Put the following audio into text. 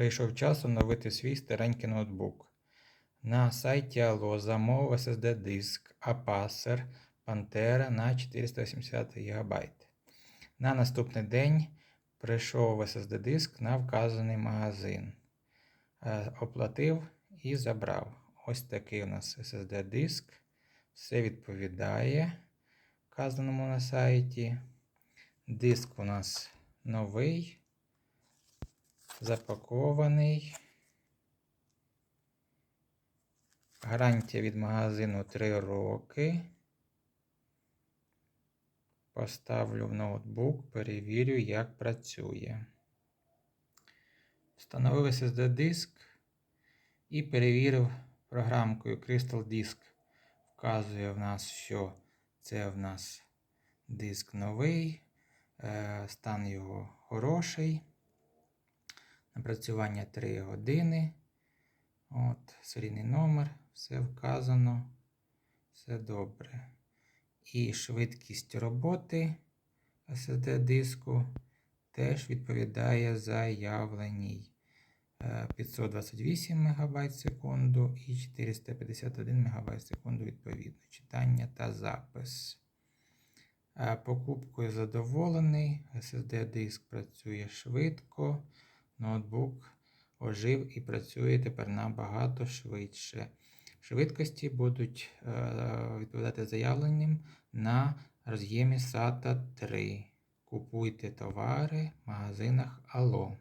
Прийшов час оновити свій старенький ноутбук. На сайті Allo замовив SSD диск Apacer Pantera на 480 ГБ. На наступний день прийшов SSD диск на вказаний магазин. Е, Оплатив і забрав. Ось такий у нас SSD диск. Все відповідає вказаному на сайті. Диск у нас новий запакований. Гарантія від магазину 3 роки. Поставлю в ноутбук, перевірю, як працює. Встановив SSD диск і перевірив програмкою Crystal Disk. Вказує в нас, що це в нас диск новий, е, стан його хороший. Напрацювання 3 години. От, серійний номер, все вказано. Все добре. І швидкість роботи SSD диску теж відповідає заявленій. Е, 528 МБ в секунду і 451 МБ секунду відповідно. Читання та запис. Е, Покупкою задоволений. SSD диск працює швидко. Ноутбук ожив і працює тепер набагато швидше. Швидкості будуть е, відповідати заявленням на роз'ємі SATA 3. Купуйте товари в магазинах Allo.